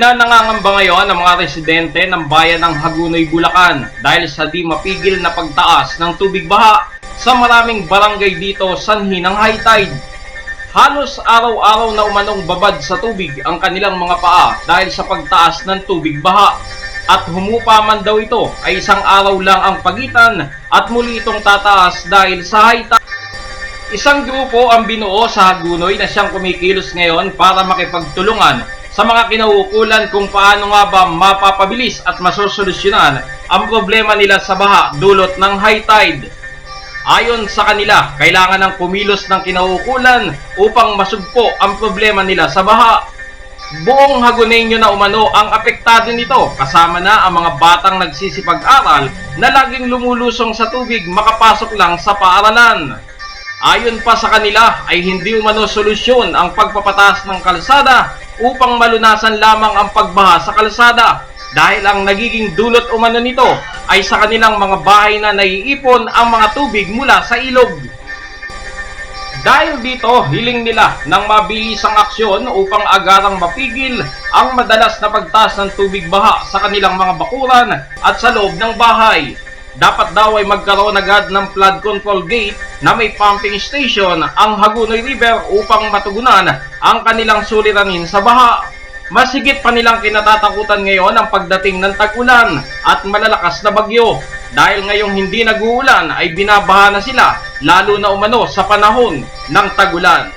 na nangangamba ngayon ang mga residente ng bayan ng Hagunoy, Bulacan dahil sa di mapigil na pagtaas ng tubig baha sa maraming barangay dito sanhi ng high tide. Halos araw-araw na umanong babad sa tubig ang kanilang mga paa dahil sa pagtaas ng tubig baha. At humupa man daw ito ay isang araw lang ang pagitan at muli itong tataas dahil sa high tide. Isang grupo ang binuo sa Hagunoy na siyang kumikilos ngayon para makipagtulungan sa mga kinauukulan kung paano nga ba mapapabilis at masosolusyonan ang problema nila sa baha dulot ng high tide. Ayon sa kanila, kailangan ng kumilos ng kinauukulan upang masugpo ang problema nila sa baha. Buong Haguneño na umano ang apektado nito kasama na ang mga batang nagsisipag-aral na laging lumulusong sa tubig makapasok lang sa paaralan. Ayon pa sa kanila ay hindi umano solusyon ang pagpapataas ng kalsada upang malunasan lamang ang pagbaha sa kalsada dahil ang nagiging dulot umano nito ay sa kanilang mga bahay na naiipon ang mga tubig mula sa ilog. Dahil dito, hiling nila ng mabilisang aksyon upang agarang mapigil ang madalas na pagtaas ng tubig baha sa kanilang mga bakuran at sa loob ng bahay. Dapat daw ay magkaroon agad ng flood control gate na may pumping station ang Hagunoy River upang matugunan ang kanilang suliranin sa baha. Masigit pa nilang kinatatakutan ngayon ang pagdating ng tag-ulan at malalakas na bagyo dahil ngayong hindi nag-uulan ay binabaha na sila lalo na umano sa panahon ng tag-ulan.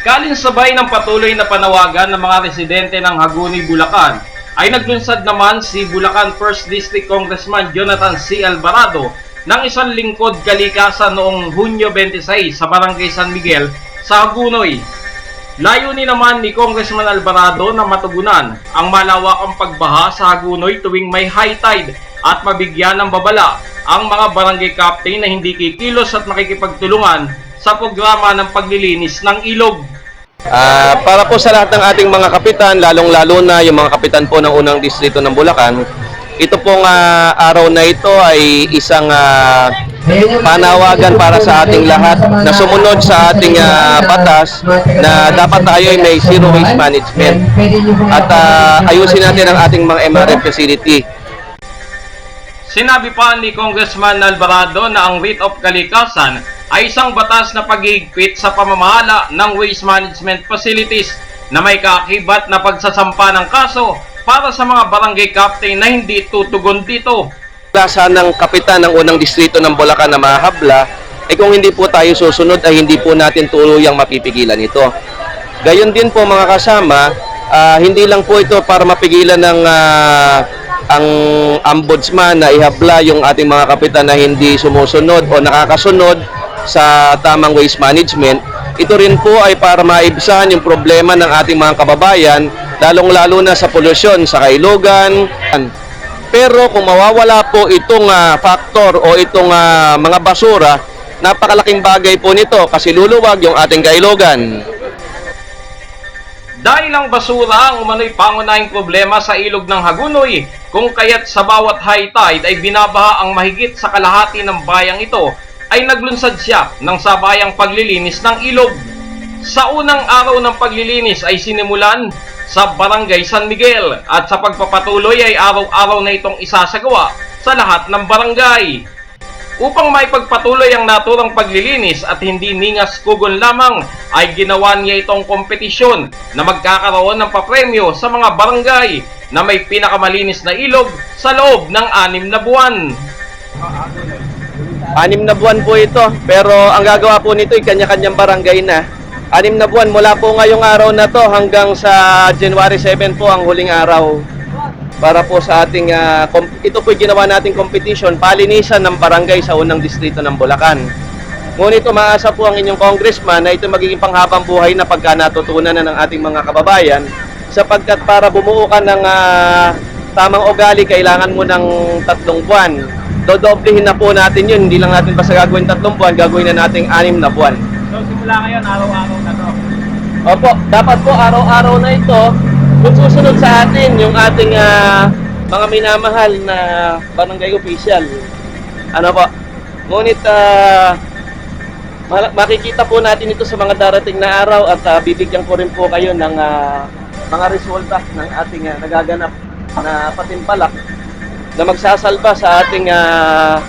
Kalinsabay ng patuloy na panawagan ng mga residente ng Hagunoy, Bulacan ay naglunsad naman si Bulacan 1st District Congressman Jonathan C. Alvarado ng isang lingkod kalikasan noong Hunyo 26 sa Barangay San Miguel sa Hagunoy. Layunin naman ni Congressman Alvarado na matugunan ang malawakang pagbaha sa Hagunoy tuwing may high tide at mabigyan ng babala ang mga barangay captain na hindi kikilos at makikipagtulungan sa programa ng paglilinis ng ilog. Ah, para po sa lahat ng ating mga kapitan, lalong-lalo na yung mga kapitan po ng unang distrito ng Bulacan, ito pong ah, araw na ito ay isang ah, panawagan para sa ating lahat na sumunod sa ating ah, batas na dapat tayo ay may zero waste management at ah, ayusin natin ang ating mga MRF facility. Sinabi pa ni Congressman Alvarado na ang writ of kalikasan ay isang batas na paghihigpit sa pamamahala ng waste management facilities na may kaakibat na pagsasampa ng kaso para sa mga barangay captain na hindi tutugon dito. Klasa ng kapitan ng unang distrito ng Bulacan na mahabla, ay kung hindi po tayo susunod ay hindi po natin tuluyang mapipigilan ito. Gayon din po mga kasama, ah, hindi lang po ito para mapigilan ng ah, ang ombudsman na ihabla yung ating mga kapitan na hindi sumusunod o nakakasunod sa tamang waste management. Ito rin po ay para maibsan yung problema ng ating mga kababayan, lalong-lalo na sa polusyon sa kailugan. Pero kung mawawala po itong ah, factor o itong ah, mga basura, napakalaking bagay po nito kasi luluwag yung ating kailugan. Dahil ang basura ang umano'y pangunahing problema sa ilog ng Hagunoy, kung kaya't sa bawat high tide ay binabaha ang mahigit sa kalahati ng bayang ito, ay naglunsad siya ng sabayang paglilinis ng ilog. Sa unang araw ng paglilinis ay sinimulan sa Barangay San Miguel at sa pagpapatuloy ay araw-araw na itong isasagawa sa lahat ng barangay. Upang maipagpatuloy ang naturang paglilinis at hindi ningas kugon lamang ay ginawa niya itong kompetisyon na magkakaroon ng papremyo sa mga barangay na may pinakamalinis na ilog sa loob ng anim na buwan. Anim na buwan po ito, pero ang gagawa po nito ay kanya-kanyang barangay na. Anim na buwan mula po ngayong araw na to hanggang sa January 7 po ang huling araw para po sa ating kom- ito po ginawa nating competition palinisan ng barangay sa unang distrito ng Bulacan. Ngunit umaasa po ang inyong congressman na ito magiging panghabang buhay na pagka natutunan na ng ating mga kababayan sapagkat para bumuo ka ng ah, tamang ugali kailangan mo ng tatlong buwan. Dodoblehin na po natin yun, hindi lang natin basta gagawin tatlong buwan, gagawin na nating anim na buwan. So simula ngayon, araw-araw na to. Opo, dapat po araw-araw na ito kung susunod sa atin yung ating ah, mga minamahal na barangay official. Ano po? Ngunit ma- makikita po natin ito sa mga darating na araw at ah, bibigyan ko rin po kayo ng ah, mga resulta ng ating ah, nagaganap na patimpalak na magsasalba sa ating ah,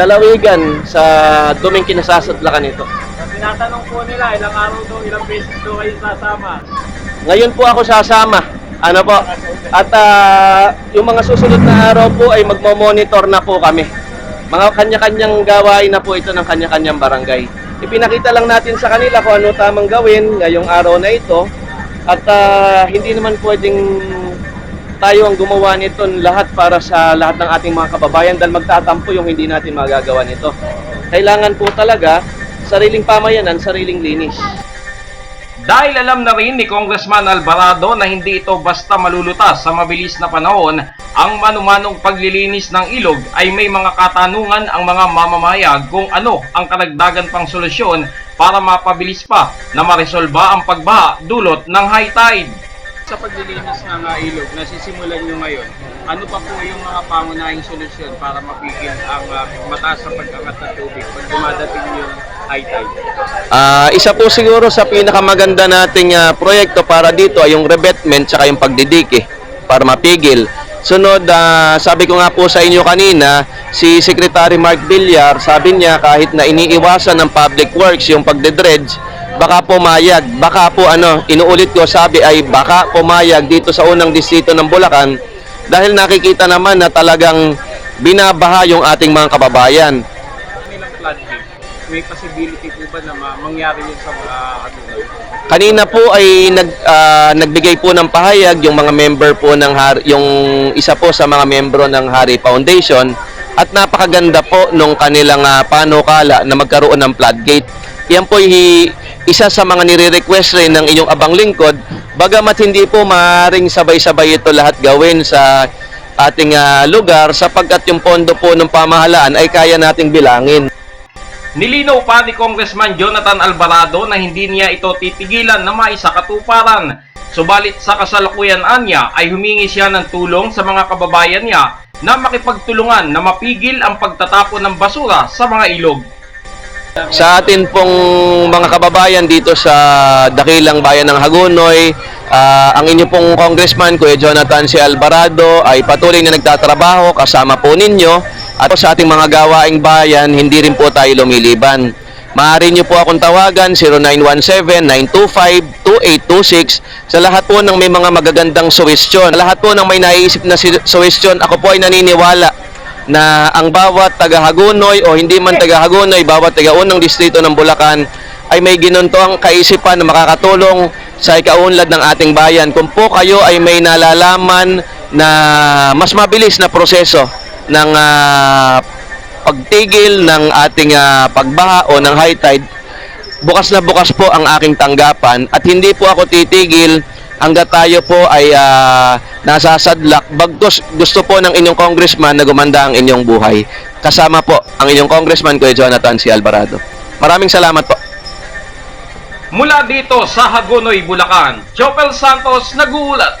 lalawigan sa duming kinasasadlakan ito. Tinatanong po nila, ilang araw daw, ilang beses daw kayo sasama. Ngayon po ako sasama. Ano po? At ah, yung mga susunod na araw po ay magmo-monitor na po kami. Mga kanya-kanyang gawain na po ito ng kanya-kanyang barangay. Ipinakita lang natin sa kanila kung ano tamang gawin ngayong araw na ito. At ah, hindi naman pwedeng tayo ang gumawa nito lahat para sa lahat ng ating mga kababayan dahil magtatampo yung hindi natin magagawa nito. Kailangan po talaga sariling pamayanan, sariling linis. Dahil alam na rin ni Congressman Alvarado na hindi ito basta malulutas sa mabilis na panahon, ang manumanong paglilinis ng ilog ay may mga katanungan ang mga mamamayag kung ano ang karagdagan pang solusyon para mapabilis pa na maresolba ang pagbaha dulot ng high tide. Sa paglilinis ng ilog na sisimulan nyo ngayon, ano pa po yung mga pangunahing solusyon para mapigil ang mataas sa pag-angat ng tubig pag dumadating yung high tide? Ah, isa po siguro sa pinakamaganda nating ah, proyekto para dito ay yung revetment tsaka yung pagdidike para mapigil. Sunod, ah, sabi ko nga po sa inyo kanina, si Secretary Mark Villar, sabi niya kahit na iniiwasan ng Public Works yung pagdedredge, baka pumayag, baka po ano, inuulit ko sabi ay baka pumayag dito sa unang distrito ng Bulacan dahil nakikita naman na talagang binabaha yung ating mga kababayan. May possibility po ba na ma- mangyari yun sa mga katulad? Kanina po ay nag ah, nagbigay po ng pahayag yung mga member po ng Har- yung isa po sa mga membro ng Hari Foundation at napakaganda po nung kanilang ah, panukala na magkaroon ng floodgate. Yan po hi- isa sa mga nire-request rin ng inyong abang lingkod bagamat hindi po maaring sabay-sabay ito lahat gawin sa ating ah, lugar sapagkat yung pondo po ng pamahalaan ay kaya nating bilangin. Nilinaw pa ni Congressman Jonathan Alvarado na hindi niya ito titigilan na maisakatuparan. Subalit sa kasalukuyan anya ay humingi siya ng tulong sa mga kababayan niya na makipagtulungan na mapigil ang pagtatapon ng basura sa mga ilog. Sa atin pong mga kababayan dito sa dakilang bayan ng Hagonoy, ah, ang inyo pong congressman, Kuya Jonathan C. Alvarado, ay patuloy na nagtatrabaho kasama po ninyo. At sa ating mga gawaing bayan, hindi rin po tayo lumiliban. Maaari nyo po akong tawagan 0917-925-2826 sa lahat po ng may mga magagandang suwestyon. Sa lahat po ng may naisip na suwestyon, ako po ay naniniwala na ang bawat taga-Hagunoy o hindi man taga-Hagunoy, bawat taga-unang distrito ng Bulacan ay may ginuntoang kaisipan na makakatulong sa ikaunlad ng ating bayan. Kung po kayo ay may nalalaman na mas mabilis na proseso ng ah, pagtigil ng ating ah, pagbaha o ng high tide, bukas na bukas po ang aking tanggapan at hindi po ako titigil hanggat tayo po ay ah, nasasadlak bagtos gusto po ng inyong congressman na gumanda ang inyong buhay. Kasama po ang inyong congressman Kuya Jonathan C. Alvarado. Maraming salamat po. Mula dito sa Hagonoy, Bulacan, Chopel Santos nag-uulat.